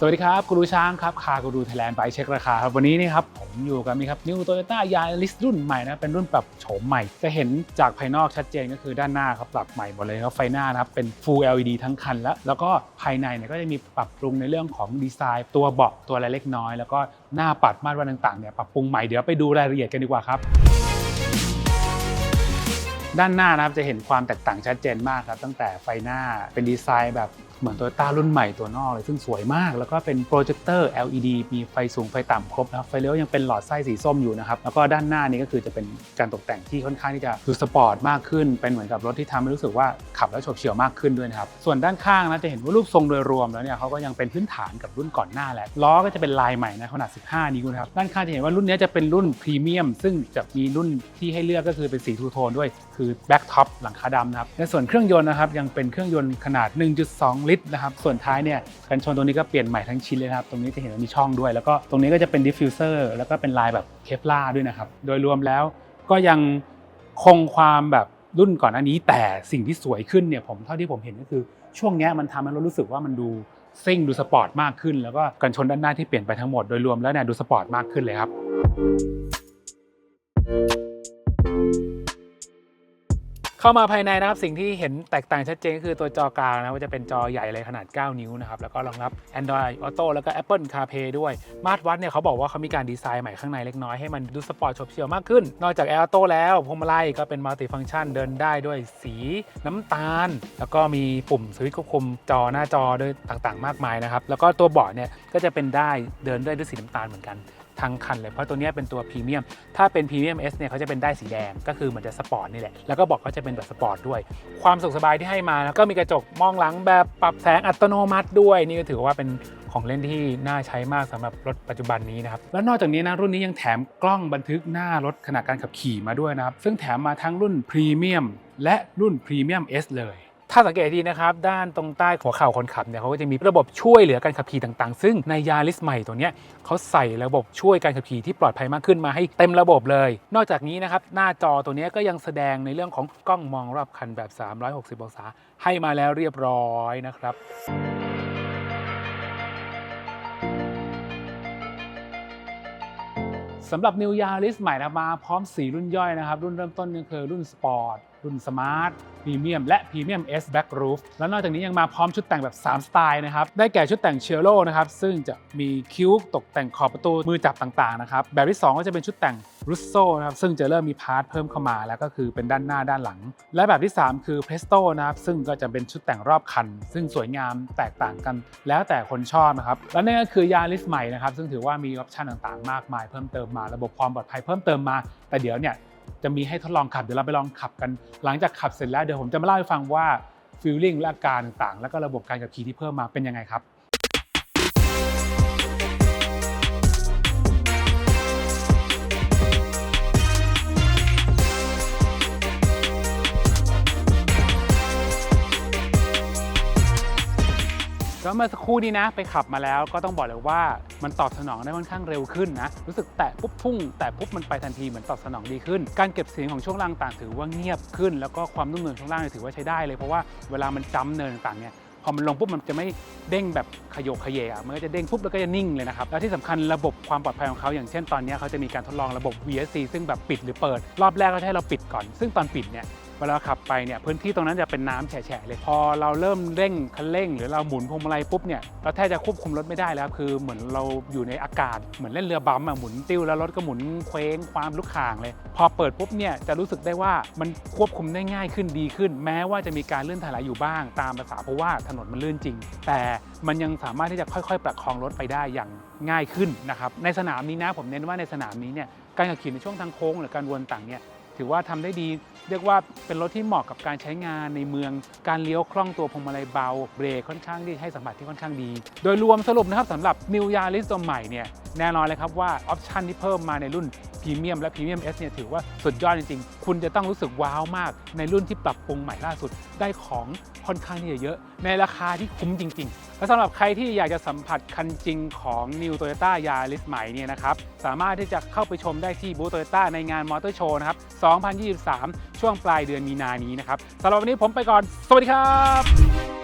สวัสดีครับกูรูช้างครับคากูรูไทยแลนด์ไปเช็คราคาครับวันนี้นี่ครับผมอยู่กับนี่ครับนิวโตโยต้ายาริสรุ่นใหม่นะเป็นรุ่นปรับโฉมใหม่ จะเห็นจากภายนอกชัดเจนก็คือด้านหน้าครับปรับใหม่หมดเลยครับไฟหน้านะครับเป็น Full LED ทั้งคันแล้ว แล้วก็ภายในเนี่ยก็จะมีปรับปรุงในเรื่องของดีไซน์ ตัวเบาะตัวอะไรเล็กน้อย แล้วก็หน้าปัดมาตรวัดต่างๆเนี่ยปรับปรุงใหม่เดี๋ยวไปดูรายละเอียดกันดีกว่าครับด้านหน้านะครับจะเห็นความแตกต่างชัดเจนมากครับ ตั้งแต่ไฟหน้าเป็นดีไซน์แบบ เหมือนโตโยต้ารุ่นใหม่ตัวนอกเลย ซึ่งสวยมาก แล้วก็เป็นโปรเจคเตอร์ LED มีไฟสูงไฟต่ำครบนะครับไฟเลี้ยวยังเป็นหลอดไส้สีส้มอยู่นะครับ แล้วก็ด้านหน้านี้ก็คือจะเป็นการตกแต่งที่ค่อนข้างที่จะดูสปอร์ตมากขึ้น เป็นเหมือนกับรถที่ทำให้รู้สึกว่าขับแล้วฉบเฉี่ยวมากขึ้นด้วยนะครับ ส่วนด้านข้างนะจะเห็นว่ารูปทรงโดยรวมแล้วเนี่ยเขาก็ยังเป็นพื้นฐานกับรุ่นก่อนหน้าแหละล้อก็จะเป็นลายใหม่นะขนาด 15 นิ้วนะครับด้านข้างจะเห็นว่ารุ่นนี้จะเป็นรุ่นพรีเมียมซึ่งจะมีรุ่นที่ให้เลือกก็คือเป็นสีทูโทนด้วยคือแบ็กท็อปหลังคาดำนะครับในส่วนเครื่องยนต์นะครับยังเป็นเครื่องยนต์ขนาด 1.2ลิตรนะครับ ส่วนท้ายเนี่ยกันชนตรงนี้ก็เปลี่ยนใหม่ทั้งชิ้นเลยครับ ตรงนี้จะเห็นว่ามีช่องด้วย แล้วก็ตรงนี้ก็จะเป็นดิฟฟิวเซอร์แล้วก็เป็นลายแบบเคปลาด้วยนะครับ โดยรวมแล้วก็ยังคงความแบบรุ่นก่อนอันนี้ แต่สิ่งที่สวยขึ้นเนี่ยผมเท่าที่ผมเห็นก็คือช่วงนี้มันทำให้เรารู้สึกว่ามันดูซิ่งดูสปอร์ตมากขึ้น แล้วก็กันชนด้านหน้าที่เปลี่ยนไปทั้งหมดโดยรวมแล้วเนี่ยดูสปอร์ตมากขึ้นเลยครับ เข้ามาภายในนะครับสิ่งที่เห็นแตกต่างชัดเจนก็คือตัวจอกลางนะว่าจะเป็นจอใหญ่เลยขนาด 9 นิ้วนะครับแล้วก็รองรับ Android Auto แล้วก็ Apple CarPlay ด้วย มาตรวัดเนี่ยเขาบอกว่าเขามีการดีไซน์ใหม่ข้างในเล็กน้อยให้มันดูสปอร์ตโฉบเฉี่ยวมากขึ้น นอกจาก Air Auto แล้วพวงมาลัยก็เป็นมัลติฟัง c t ชันเดินได้ด้วยสีน้ำตาล แล้วก็มีปุ่มสวิตช์ควบคุมจอหน้าจอด้วยต่างๆ มากมายนะครับแล้วก็ตัวเบาะเนี่ยก็จะเป็นได้เดินได้ด้วยสีน้ำตาลเหมือนกัน ทั้งคันเลย เพราะตัวนี้เป็นตัวพรีเมียม ถ้าเป็นพรีเมียม S เนี่ยเขาจะเป็นได้สีแดง ก็คือเหมันจะสปอร์ตนี่แหละ แล้วก็บอกเขาจะเป็นแบบสปอร์ตด้วย ความสุขสบายที่ให้มาแล้วก็มีกระจกมองหลังแบบปรับแสงอัตโนมัติด้วย นี่ก็ถือว่าเป็นของเล่นที่น่าใช้มากสำหรับรถปัจจุบันนี้นะครับ แล้วนอกจากนี้นะรุ่นนี้ยังแถมกล้องบันทึกหน้ารถขณะการขับขี่มาด้วยนะครับ ซึ่งแถมมาทั้งรุ่นพรีเมียมและรุ่นพรีเมียม S เลยาสังเกตดีนะครับ ด้านตรงใต้หัวเข่าคนขับเนี่ยเขาก็จะมีระบบช่วยเหลือการขับขี่ต่างๆ ซึ่งในยาริสใหม่ตัวเนี้ยเขาใส่ระบบช่วยการขับขี่ที่ปลอดภัยมากขึ้นมาให้เต็มระบบเลย นอกจากนี้นะครับหน้าจอตัวเนี้ยก็ยังแสดงในเรื่องของกล้องมองรอบคันแบบ 360 องศา ให้มาแล้วเรียบร้อยนะครับสำหรับ New Yaris ใหม่นะมาพร้อม4รุ่นย่อยนะครับ รุ่นเริ่มต้นก็คือรุ่นสปอร์ตรุ่นสมาร์ท พรีเมียมและพรีเมียม S Black Roof แล้วนอกจากนี้ยังมาพร้อมชุดแต่งแบบ 3 สไตล์นะครับ ได้แก่ชุดแต่งเชลโลนะครับ ซึ่งจะมีคิ้วตกแต่งขอบประตูมือจับต่างๆนะครับ แบบที่ 2 ก็จะเป็นชุดแต่งรุสโซนะครับ ซึ่งจะเริ่มมีพาร์ทเพิ่มเข้ามา แล้วก็คือเป็นด้านหน้าด้านหลัง และแบบที่ 3 คือ Presto นะครับ ซึ่งก็จะเป็นชุดแต่งรอบคัน ซึ่งสวยงามแตกต่างกัน แล้วแต่คนชอบนะครับ และนี่ก็คือยาริสใหม่นะครับ ซึ่งถือว่ามีออปชันต่างๆ มากมายเพิ่มเติมมา ระบบความปลอดภัยเพิ่มเติมมา แต่เดี๋ยวเนี่ย จะมีให้ทดลองขับเดี๋ยวเราไปลองขับกัน หลังจากขับเสร็จแล้วเดี๋ยวผมจะมาเล่าให้ฟังว่าฟีลลิ่งและอาการต่าง แล้วก็ระบบการขับขี่ที่เพิ่มมาเป็นยังไงครับ ก็เมื่อสักครู่นี้นะ ไปขับมาแล้วก็ต้องบอกเลยว่ามันตอบสนองได้ค่อนข้างเร็วขึ้นนะ รู้สึกแตะปุ๊บพุ่งแตะปุ๊บมันไปทันทีเหมือนตอบสนองดีขึ้น การเก็บเสียงของช่วงล่างต่างถือว่าเงียบขึ้น แล้วก็ความนุ่มนวลช่วงล่างถือว่าใช้ได้เลยเพราะว่าเวลามันจ้ำเนินต่างเนี่ยพอมันลงปุ๊บมันจะไม่เด้งแบบขยโยขยเยอะมันก็จะเด้งปุ๊บแล้วก็จะนิ่งเลยนะครับ แล้วที่สำคัญระบบความปลอดภัยของเขาอย่างเช่นตอนนี้เขาจะมีการทดลองระบบ VSC ซึ่งแบบปิดหรือเปิด รอบแรกก็จะให้เราปิดก่อน ซึ่งตอนปิดเนี่ย เวลาขับไปเนี่ยพื้นที่ตรงนั้นจะเป็นน้ำแฉะเลย พอเราเริ่มเร่งคันเร่ง หรือเราหมุนพวงมาลัยปุ๊บเนี่ยเราแทบจะควบคุมรถไม่ได้แล้วคือเหมือนเราอยู่ในอากาศเหมือนเล่นเรือบัมอะหมุนติ้วแล้วรถก็หมุนเคว้งความลุกข่างเลย พอเปิดปุ๊บเนี่ยจะรู้สึกได้ว่ามันควบคุมได้ง่ายขึ้นดีขึ้น แม้ว่าจะมีการเลื่อนถลายอยู่บ้างตามภาษาเพราะว่าถนนมันลื่นจริง แต่มันยังสามารถที่จะค่อยๆ ประคองรถไปได้อย่างง่ายขึ้นนะครับในสนามนี้นะผมเน้นว่าในสนามนี้เนี่ยการขับขี่ในช่วงทางโค้งหรือการวนต่างเนี่ยถือว่าทำได้ดี เรียกว่าเป็นรถที่เหมาะกับการใช้งานในเมือง การเลี้ยวคล่องตัวพวงมาลัยเบา เบรคค่อนข้างที่ให้สัมผัสที่ค่อนข้างดี โดยรวมสรุปนะครับสำหรับ New Yaris ตัวใหม่เนี่ยแน่นอนเลยครับว่าออปชันที่เพิ่มมาในรุ่นพรีเมียมและพรีเมียม S เนี่ยถือว่าสุดยอดจริงๆ คุณจะต้องรู้สึกว้าวมากในรุ่นที่ปรับปรุงใหม่ล่าสุด ได้ของค่อนข้างที่จะเยอะ ในราคาที่คุ้มจริง ๆ และสำหรับใครที่อยากจะสัมผัสคันจริงของ New Toyota Yaris ใหม่เนี่ยนะครับ สามารถที่จะเข้าไปชมได้ที่บูธโตโยต้าในงานมอเตอร์โชว์นะครับ 2023 ช่วงปลายเดือนมีนานี้นะครับสำหรับวันนี้ผมไปก่อน สวัสดีครับ